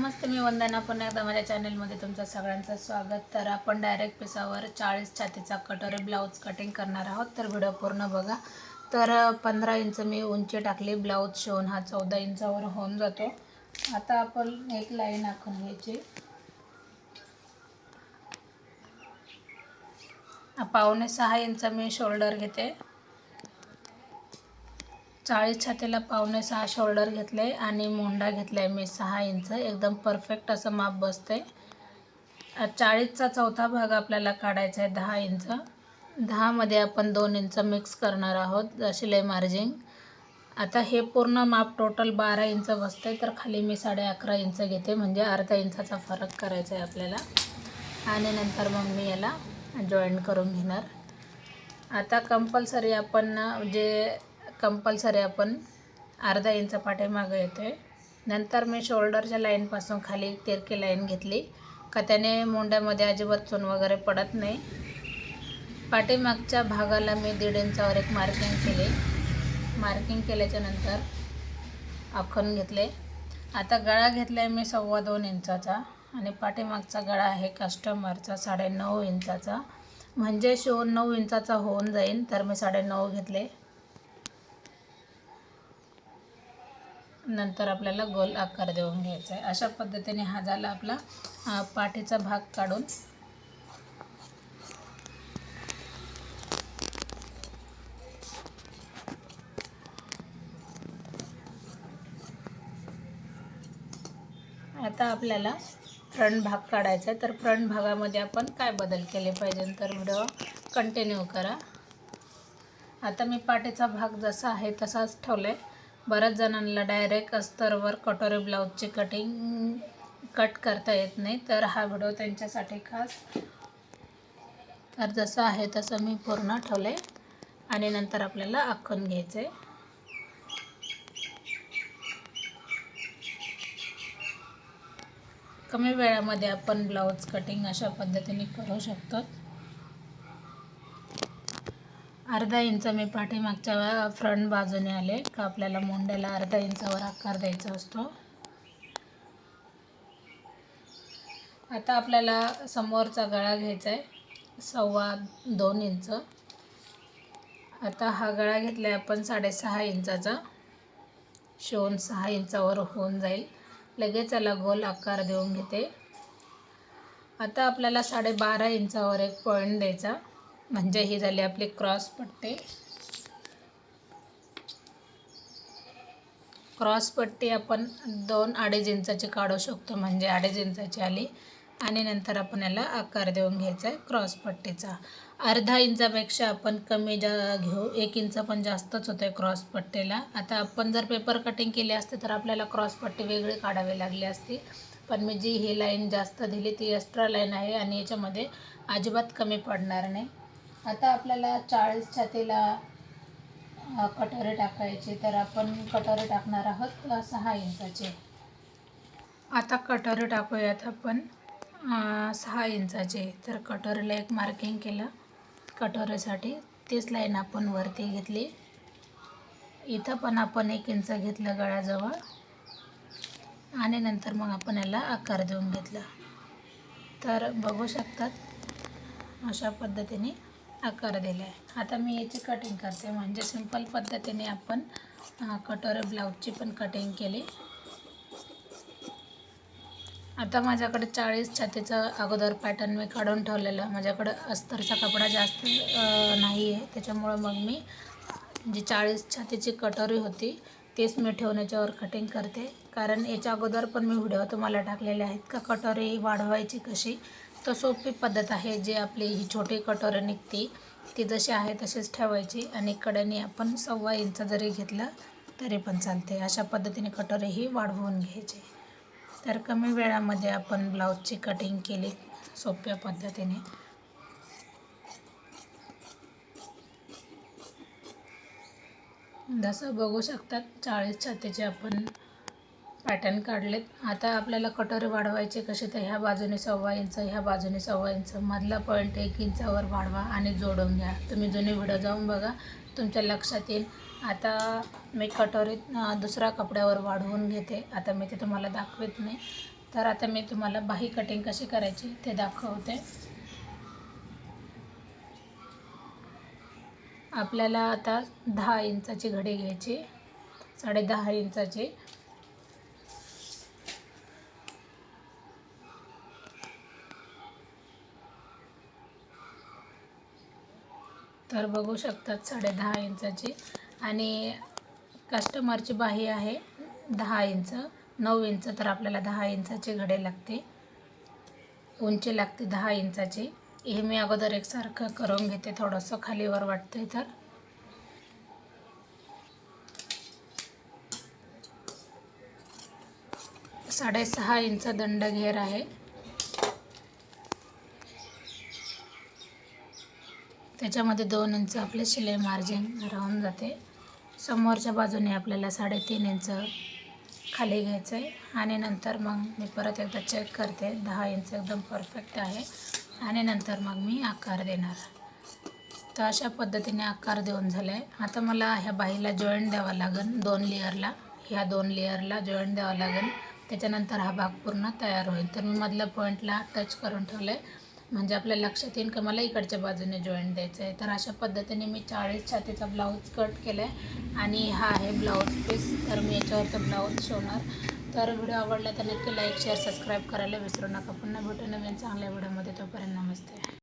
नमस्ते मी वंदना. पुन्हा एकदा माझ्या चॅनलमध्ये तुमचं सगळ्यांचं स्वागत. तर आपण डायरेक्ट पिसावर चाळीस छातीचा कटोरी ब्लाऊज कटिंग करणार आहोत. तर व्हिडिओ पूर्ण बघा. तर पंधरा इंच मी उंची टाकली. ब्लाऊज शिवून हा चौदा इंचावर होऊन जातो. आता आपण एक लाईन आखून घ्यायची. पावणे सहा इंच मी शोल्डर घेते. चाळीस छातीला पावणे सहा शोल्डर घेतले आणि मोंडा घेतला आहे मी सहा इंच एकदम परफेक्ट असं माप बसते चाळीसचा चौथा भाग आपल्याला काढायचा आहे दहा इंच दहामध्ये आपण दोन इंच मिक्स करणार आहोत शिलाई मार्जिंग आता हे पूर्ण माप टोटल बारा इंच बसते तर खाली मी साडे अकरा इंच घेते म्हणजे अर्धा इंचाचा फरक करायचा आहे आपल्याला. आणि नंतर मग मी याला जॉईन करून घेणार. आता कंपल्सरी आपण जे कंपल्सरी आपण अर्धा इंच पाठीमागं येतो आहे नंतर मी शोल्डरच्या लाईनपासून खाली तिरकी लाईन घेतली. का त्याने मुंड्यामध्ये अजिबात चून वगैरे पडत नाही. पाठीमागच्या भागाला मी दीड इंचावर एक मार्किंग केले. मार्किंग केल्याच्यानंतर आखून घेतले. आता गळा घेतला आहे मी सव्वा दोन इंचाचा आणि पाठीमागचा गळा आहे कस्टमरचा साडेनऊ इंचाचा. म्हणजे शिवून नऊ इंचाचा होऊन जाईल तर मी साडेनऊ घेतले. नंतर आपल्याला गोल आकार देऊन घ्यायचा आहे. अशा पद्धतीने हा झाला आपला पाठीचा भाग काढून. आता आपल्याला फ्रंट भाग काढायचा आहे. तर फ्रंट भागामध्ये आपण काय बदल केले पाहिजे? तर व्हिडिओ कंटिन्यू करा. आता मी पाठीचा भाग जसा आहे तसाच ठेवला आहे बऱ्याच जणांना डायरेक्ट अस्तरवर कटोरी ब्लाऊजची कटिंग कट करता येत नाही. तर हा व्हिडिओ त्यांच्यासाठी खास. तर जसं आहे तसं मी पूर्ण ठेवले. आणि नंतर आपल्याला आखून घ्यायचं. आहे कमी वेळामध्ये आपण ब्लाऊज कटिंग अशा पद्धतीने करू शकतो. अर्धा इंच मी पाठीमागच्या फ्रंट बाजूने आले का आपल्याला मोंड्याला अर्धा इंचावर आकार द्यायचा असतो. आता आपल्याला समोरचा गळा घ्यायचा आहे सव्वा दोन इंच. आता हा गळा घेतला आहे आपण साडेसहा इंचाचा. शिवून सहा इंचावर होऊन जाईल. लगेच याला गोल आकार देऊन घेते. आता आपल्याला साडेबारा इंचावर एक पॉईंट द्यायचा. म्हणजे हे झाले आपली क्रॉस पट्टी. क्रॉस पट्टी आपण दोन अडीच इंचाची काढू शकतो म्हणजे अडीच इंचाची आली आणि नंतर आपण याला आकार देऊन घ्यायचा आहे क्रॉस पट्टीचा. अर्धा इंचापेक्षा आपण कमी जा घेऊ एक इंच पण जास्तच होतं आहे क्रॉस पट्टीला. आता आपण जर पेपर कटिंग केली असते तर आपल्याला क्रॉस पट्टी वेगळी काढावी लागली असती. पण मी जी ही लाईन जास्त दिली ती एक्स्ट्रा लाईन आहे आणि याच्यामध्ये अजिबात कमी पडणार नाही. आता आपल्याला चाळीस छातीला कटोरे टाकायचे तर आपण कटोरे टाकणार आहोत सहा इंचाचे. आता कटोरे टाकूयात आपण सहा इंचाचे. तर कटोरीला एक मार्किंग केलं कटोरीसाठी. तीच लाईन आपण वरती घेतली. इथं पण आपण एक इंच घेतलं गळ्याजवळ. आणि नंतर मग आपण याला आकार देऊन घेतला. तर बघू शकतात अशा पद्धतीने आकार दिला आहे आता मी याची कटिंग करते. म्हणजे सिंपल पद्धतीने आपण कटोरे ब्लाऊजची पण कटिंग केली. आता माझ्याकडे चाळीस छातीचं अगोदर पॅटर्न मी काढून ठेवलेलं. माझ्याकडं अस्तरचा कपडा जास्त नाही आहे त्याच्यामुळं मग मी जी चाळीस छातीची कटोरी होती तेच मी ठेवण्याच्यावर कटिंग करते. कारण याच्या अगोदर पण मी व्हिडिओ तुम्हाला टाकलेले आहेत का? कटोरी वाढवायची कशी? तर सोपी पद्धत आहे जी आपली ही छोटी कटोरं निघते ती जशी आहे तशीच ठेवायची आणि कड्याने आपण सव्वा इंच जरी घेतलं तरी पण चालते. अशा पद्धतीने कटोरेही वाढवून घ्यायचे. तर कमी वेळामध्ये आपण ब्लाऊजची कटिंग केली सोप्या पद्धतीने. जसं बघू शकतात चाळीस छातीचे आपण पॅटर्न काढलेत. आता आपल्याला कटोरी वाढवायचे कसे तर ह्या बाजूने सव्वा इंच ह्या बाजूने सव्वा इंच मधला पॉईंट एक इंचावर वाढवा आणि जोडून घ्या. तुम्ही जुने व्हिडिओ जाऊन बघा. तुमच्या लक्षात येईल. आता मी कटोरीत दुसऱ्या कपड्यावर वाढवून घेते. आता मी ते तुम्हाला दाखवत नाही. तर आता मी तुम्हाला बाही कटिंग कशी करायची ते दाखवते. आपल्याला आता दहा इंचाची घडी घ्यायची. साडे दहा इंचाची तर बघू शकतात साडे दहा इंचाची. आणि कस्टमरची बाही आहे दहा इंच. नऊ इंच तर आपल्याला दहा इंचाची घडे लागते. उंची लागते दहा इंचाची. हे मी अगोदर एकसारखं करून घेते थोडंसं खालीवर वाटते तर. साडेसहा इंच दंड घेर आहे. त्याच्यामध्ये दोन इंच आपले शिलाई मार्जिन राहून जाते. समोरच्या बाजूने आपल्याला साडेतीन इंच खाली घ्यायचं आहे आणि नंतर मग मी परत एकदा चेक करते. दहा इंच एकदम परफेक्ट आहे. आणि नंतर मग मी आकार देणार. तर अशा पद्धतीने आकार देऊन झाला आहे आता मला ह्या बाईला जॉईंट द्यावा लागेल दोन लेअरला ह्या दोन लेअरला जॉईंट द्यावा लागेल. त्याच्यानंतर हा भाग पूर्ण तयार होईल. तर मी मधल्या पॉईंटला टच करून ठेवलं आहे म्हणजे आपल्या लक्षात येईल का मला इकडच्या बाजूने जॉईंट द्यायचं आहे तर अशा पद्धतीने मी चाळीस छातीचा ब्लाऊज कट केला आहे आणि हा आहे ब्लाऊज पीस तर मी याच्यावर ब्लाऊज शिवणार. तर व्हिडिओ आवडला तर नक्की लाईक शेअर सबस्क्राईब करायला विसरू नका. पुन्हा भेटू नवीन चांगल्या व्हिडिओमध्ये. तोपर्यंत नमस्ते.